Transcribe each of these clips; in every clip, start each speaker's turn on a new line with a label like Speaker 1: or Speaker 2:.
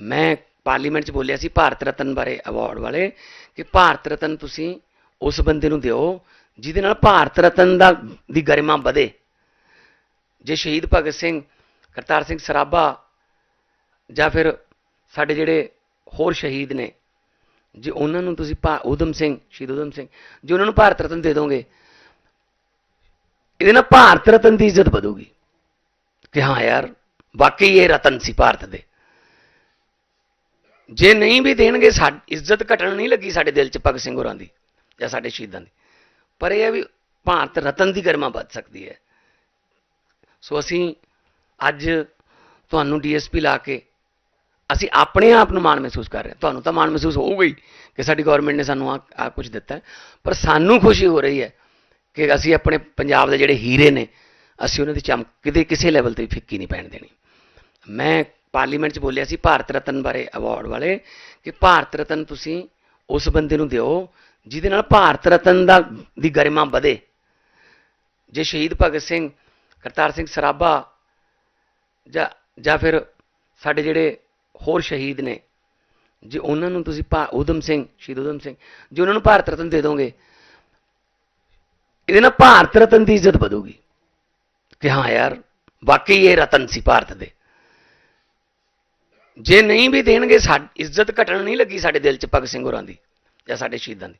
Speaker 1: ਮੈਂ ਪਾਰਲੀਮੈਂਟ 'ਚ ਬੋਲਿਆ ਸੀ ਭਾਰਤ ਰਤਨ ਬਾਰੇ ਅਵਾਰਡ ਵਾਲੇ ਕਿ ਭਾਰਤ ਰਤਨ ਤੁਸੀਂ ਉਸ ਬੰਦੇ ਨੂੰ ਦਿਓ ਜਿਹਦੇ ਨਾਲ ਭਾਰਤ ਰਤਨ ਦਾ ਦੀ ਗਰਿਮਾ ਵਧੇ। ਜੇ ਸ਼ਹੀਦ ਭਗਤ ਸਿੰਘ, ਕਰਤਾਰ ਸਿੰਘ ਸਰਾਭਾ ਜਾਂ ਫਿਰ ਸਾਡੇ ਜਿਹੜੇ ਹੋਰ ਸ਼ਹੀਦ ਨੇ, ਜੇ ਉਹਨਾਂ ਨੂੰ ਤੁਸੀਂ ਭਾ ਉਦਮ ਸਿੰਘ, ਸ਼ਹੀਦ ਉਦਮ ਸਿੰਘ, ਜੇ ਉਹਨਾਂ ਨੂੰ ਭਾਰਤ ਰਤਨ ਦੇ ਦੋਗੇ, ਇਹਦੇ ਨਾਲ ਭਾਰਤ ਰਤਨ ਦੀ ਇੱਜ਼ਤ ਵਧੂਗੀ। ਕਿ ਹਾਂ ਯਾਰ, ਵਾਕਈ ਇਹ ਰਤਨ ਸੀ ਭਾਰਤ ਦੇ। ਜੇ ਨਹੀਂ ਵੀ ਦੇਣਗੇ ਸਾਡੀ ਇੱਜ਼ਤ ਘਟਣ ਨਹੀਂ ਲੱਗੀ ਸਾਡੇ ਦਿਲ 'ਚ ਭਗਤ ਸਿੰਘ ਹੋਰਾਂ ਦੀ ਜਾਂ ਸਾਡੇ ਸ਼ਹੀਦਾਂ ਦੀ। ਪਰ ਇਹ ਹੈ ਵੀ ਭਾਰਤ ਰਤਨ ਦੀ ਗਰਮਾ ਵੱਧ ਸਕਦੀ ਹੈ। ਸੋ ਅਸੀਂ ਅੱਜ ਤੁਹਾਨੂੰ ਡੀਐਸਪੀ ਲਾ ਕੇ ਅਸੀਂ ਆਪਣੇ ਆਪ ਨੂੰ ਮਾਣ ਮਹਿਸੂਸ ਕਰ ਰਹੇ ਹਾਂ। ਤੁਹਾਨੂੰ ਤਾਂ ਮਾਣ ਮਹਿਸੂਸ ਹੋਊਗਾ ਹੀ ਕਿ ਸਾਡੀ ਗਵਰਨਮੈਂਟ ਨੇ ਸਾਨੂੰ ਆ ਆ ਕੁਝ ਦਿੱਤਾ ਪਰ ਸਾਨੂੰ ਖੁਸ਼ੀ ਹੋ ਰਹੀ ਹੈ ਕਿ ਅਸੀਂ ਆਪਣੇ ਪੰਜਾਬ ਦੇ ਜਿਹੜੇ ਹੀਰੇ ਨੇ, ਅਸੀਂ ਉਹਨਾਂ ਦੀ ਚਮਕ ਕਿਤੇ ਕਿਸੇ ਲੈਵਲ ਤੇ ਫਿੱਕੀ ਨਹੀਂ ਪੈਣ ਦੇਣੀ। ਮੈਂ ਪਾਰਲੀਮੈਂਟ 'ਚ ਬੋਲਿਆ ਸੀ ਭਾਰਤ ਰਤਨ ਬਾਰੇ ਅਵਾਰਡ ਵਾਲੇ ਕਿ ਭਾਰਤ ਰਤਨ ਤੁਸੀਂ ਉਸ ਬੰਦੇ ਨੂੰ ਦਿਓ ਜਿਹਦੇ ਨਾਲ ਭਾਰਤ ਰਤਨ ਦਾ ਦੀ ਗਰਿਮਾ ਵਧੇ। ਜੇ ਸ਼ਹੀਦ ਭਗਤ ਸਿੰਘ, ਕਰਤਾਰ ਸਿੰਘ ਸਰਾਭਾ ਜਾਂ ਜਾਂ ਫਿਰ ਸਾਡੇ ਜਿਹੜੇ ਹੋਰ ਸ਼ਹੀਦ ਨੇ, ਜੇ ਉਹਨਾਂ ਨੂੰ ਤੁਸੀਂ ਭਾ ਉਦਮ ਸਿੰਘ, ਸ਼ਹੀਦ ਉਦਮ ਸਿੰਘ, ਜੇ ਉਹਨਾਂ ਨੂੰ ਭਾਰਤ ਰਤਨ ਦੇ ਦੋਗੇ, ਇਹਦੇ ਨਾਲ ਭਾਰਤ ਰਤਨ ਦੀ ਇੱਜ਼ਤ ਵਧੂਗੀ। ਕਿ ਹਾਂ ਯਾਰ, ਵਾਕਈ ਇਹ ਰਤਨ ਸੀ ਭਾਰਤ ਦੇ। ਜੇ ਨਹੀਂ ਵੀ ਦੇਣਗੇ, ਸਾਡੀ, ਇੱਜ਼ਤ ਘਟਣ ਨਹੀਂ ਲੱਗੀ ਸਾਡੇ ਦਿਲ 'ਚ ਭਗਤ ਸਿੰਘ ਹੋਰਾਂ ਦੀ ਜਾਂ ਸਾਡੇ ਸ਼ਹੀਦਾਂ ਦੀ।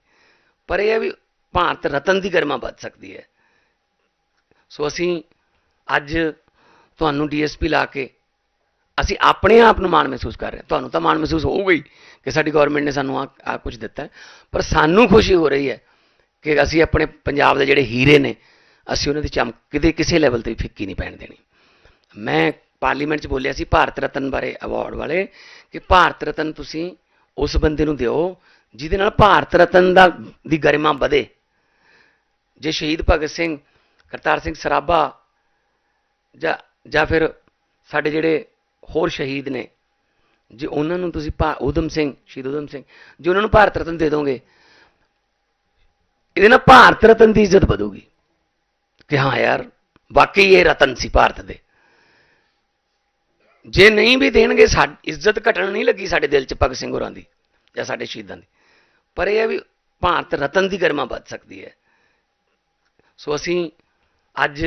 Speaker 1: ਪਰ ਇਹ ਹੈ ਵੀ ਭਾਰਤ ਰਤਨ ਦੀ ਗਰਮਾ ਵੱਧ ਸਕਦੀ ਹੈ। ਸੋ ਅਸੀਂ ਅੱਜ ਤੁਹਾਨੂੰ ਡੀਐਸਪੀ ਲਾ ਕੇ ਅਸੀਂ ਆਪਣੇ ਆਪ ਨੂੰ ਮਾਣ ਮਹਿਸੂਸ ਕਰ ਰਹੇ ਹਾਂ। ਤੁਹਾਨੂੰ ਤਾਂ ਮਾਣ ਮਹਿਸੂਸ ਹੋਊਗਾ ਹੀ ਕਿ ਸਾਡੀ ਗਵਰਨਮੈਂਟ ਨੇ ਸਾਨੂੰ ਆ ਆ ਕੁਝ ਦਿੱਤਾ ਪਰ ਸਾਨੂੰ ਖੁਸ਼ੀ ਹੋ ਰਹੀ ਹੈ ਕਿ ਅਸੀਂ ਆਪਣੇ ਪੰਜਾਬ ਦੇ ਜਿਹੜੇ ਹੀਰੇ ਨੇ, ਅਸੀਂ ਉਹਨਾਂ ਦੀ ਚਮਕ ਕਿਤੇ ਕਿਸੇ ਲੈਵਲ ਤੇ ਫਿੱਕੀ ਨਹੀਂ ਪੈਣ ਦੇਣੀ। ਮੈਂ ਪਾਰਲੀਮੈਂਟ 'ਚ ਬੋਲਿਆ ਸੀ ਭਾਰਤ ਰਤਨ ਬਾਰੇ ਅਵਾਰਡ ਵਾਲੇ ਕਿ ਭਾਰਤ ਰਤਨ ਤੁਸੀਂ ਉਸ ਬੰਦੇ ਨੂੰ ਦਿਓ ਜਿਹਦੇ ਨਾਲ ਭਾਰਤ ਰਤਨ ਦਾ ਦੀ ਗਰਿਮਾ ਵਧੇ। ਜੇ ਸ਼ਹੀਦ ਭਗਤ ਸਿੰਘ, ਕਰਤਾਰ ਸਿੰਘ ਸਰਾਭਾ ਜਾਂ ਜਾਂ ਫਿਰ ਸਾਡੇ ਜਿਹੜੇ ਹੋਰ ਸ਼ਹੀਦ ਨੇ, ਜੇ ਉਹਨਾਂ ਨੂੰ ਤੁਸੀਂ ਭਾ ਉਦਮ ਸਿੰਘ, ਸ਼ਹੀਦ ਉਦਮ ਸਿੰਘ, ਜੇ ਉਹਨਾਂ ਨੂੰ ਭਾਰਤ ਰਤਨ ਦੇ ਦੋਗੇ, ਇਹਦੇ ਨਾਲ ਭਾਰਤ ਰਤਨ ਦੀ ਇੱਜ਼ਤ ਵਧੂਗੀ। ਕਿ ਹਾਂ ਯਾਰ, ਵਾਕਈ ਇਹ ਰਤਨ ਸੀ ਭਾਰਤ ਦੇ। ਜੇ ਨਹੀਂ ਵੀ ਦੇਣਗੇ, ਸਾਡੀ, ਇੱਜ਼ਤ ਘਟਣ ਨਹੀਂ ਲੱਗੀ ਸਾਡੇ ਦਿਲ 'ਚ ਭਗਤ ਸਿੰਘ ਹੋਰਾਂ ਦੀ ਜਾਂ ਸਾਡੇ ਸ਼ਹੀਦਾਂ ਦੀ। ਪਰ ਇਹ ਹੈ ਵੀ ਭਾਰਤ ਰਤਨ ਦੀ ਗਰਮਾ ਵੱਧ ਸਕਦੀ ਹੈ। ਸੋ ਅਸੀਂ ਅੱਜ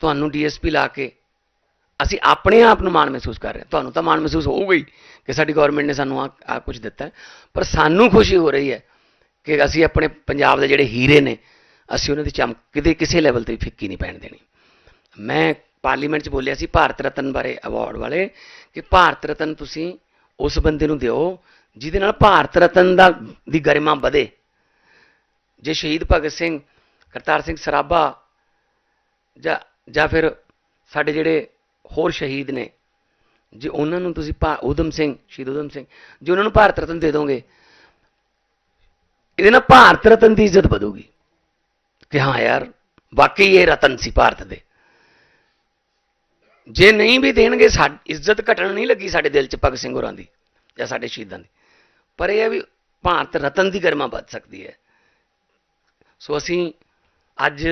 Speaker 1: ਤੁਹਾਨੂੰ ਡੀਐਸਪੀ ਲਾ ਕੇ ਅਸੀਂ ਆਪਣੇ ਆਪ ਨੂੰ ਮਾਣ ਮਹਿਸੂਸ ਕਰ ਰਹੇ ਹਾਂ। ਤੁਹਾਨੂੰ ਤਾਂ ਮਾਣ ਮਹਿਸੂਸ ਹੋਊਗਾ ਹੀ ਕਿ ਸਾਡੀ ਗਵਰਨਮੈਂਟ ਨੇ ਸਾਨੂੰ ਆ ਆ ਕੁਝ ਦਿੱਤਾ ਹੈ। ਪਰ ਸਾਨੂੰ ਖੁਸ਼ੀ ਹੋ ਰਹੀ ਹੈ ਕਿ ਅਸੀਂ ਆਪਣੇ ਪੰਜਾਬ ਦੇ ਜਿਹੜੇ ਹੀਰੇ ਨੇ, ਅਸੀਂ ਉਹਨਾਂ ਦੀ ਚਮਕ ਕਿਤੇ ਕਿਸੇ ਲੈਵਲ ਤੇ ਫਿੱਕੀ ਨਹੀਂ ਪੈਣ ਦੇਣੀ। ਮੈਂ ਪਾਰਲੀਮੈਂਟ 'ਚ ਬੋਲਿਆ ਸੀ ਭਾਰਤ ਰਤਨ ਬਾਰੇ ਅਵਾਰਡ ਵਾਲੇ ਕਿ ਭਾਰਤ ਰਤਨ ਤੁਸੀਂ ਉਸ ਬੰਦੇ ਨੂੰ ਦਿਓ ਜਿਹਦੇ ਨਾਲ ਭਾਰਤ ਰਤਨ ਦਾ ਦੀ ਗਰਿਮਾ ਵਧੇ। ਜੇ ਸ਼ਹੀਦ ਭਗਤ ਸਿੰਘ, ਕਰਤਾਰ ਸਿੰਘ ਸਰਾਭਾ ਜਾਂ ਜਾਂ ਫਿਰ ਸਾਡੇ ਜਿਹੜੇ ਹੋਰ ਸ਼ਹੀਦ ਨੇ, ਜੇ ਉਹਨਾਂ ਨੂੰ ਤੁਸੀਂ ਭਾ ਉਦਮ ਸਿੰਘ, ਸ਼ਹੀਦ ਉਦਮ ਸਿੰਘ, ਜੇ ਉਹਨਾਂ ਨੂੰ ਭਾਰਤ ਰਤਨ ਦੇ ਦੋਗੇ, ਇਹਦੇ ਨਾਲ ਭਾਰਤ ਰਤਨ ਦੀ ਇੱਜ਼ਤ ਵਧੂਗੀ ਕਿ ਹਾਂ ਯਾਰ, ਵਾਕਈ ਇਹ ਰਤਨ ਸੀ ਭਾਰਤ ਦੇ। ਜੇ ਨਹੀਂ ਵੀ ਦੇਣਗੇ, ਸਾਡੀ, ਇੱਜ਼ਤ ਘਟਣ ਨਹੀਂ ਲੱਗੀ ਸਾਡੇ ਦਿਲ 'ਚ ਭਗਤ ਸਿੰਘ ਹੋਰਾਂ ਦੀ ਜਾਂ ਸਾਡੇ ਸ਼ਹੀਦਾਂ ਦੀ। ਪਰ ਇਹ ਹੈ ਵੀ ਭਾਰਤ ਰਤਨ ਦੀ ਗਰਮਾ ਵੱਧ ਸਕਦੀ ਹੈ। ਸੋ ਅਸੀਂ ਅੱਜ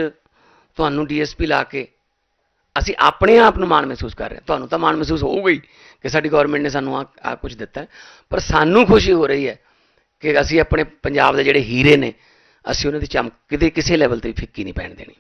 Speaker 1: ਤੁਹਾਨੂੰ ਡੀਐਸਪੀ ਲਾ ਕੇ ਅਸੀਂ ਆਪਣੇ ਆਪ ਨੂੰ ਮਾਣ ਮਹਿਸੂਸ ਕਰ ਰਹੇ ਹਾਂ। ਤੁਹਾਨੂੰ ਤਾਂ ਮਾਣ ਮਹਿਸੂਸ ਹੋਊਗਾ ਹੀ ਕਿ ਸਾਡੀ ਗਵਰਨਮੈਂਟ ਨੇ ਸਾਨੂੰ ਆ ਆ ਕੁਝ ਦਿੱਤਾ ਪਰ ਸਾਨੂੰ ਖੁਸ਼ੀ ਹੋ ਰਹੀ ਹੈ ਕਿ ਅਸੀਂ ਆਪਣੇ ਪੰਜਾਬ ਦੇ ਜਿਹੜੇ ਹੀਰੇ ਨੇ, ਅਸੀਂ ਉਹਨਾਂ ਦੀ ਚਮਕ ਕਿਤੇ ਕਿਸੇ ਲੈਵਲ ਤੇ ਫਿੱਕੀ ਨਹੀਂ ਪੈਣ ਦੇਣੀ।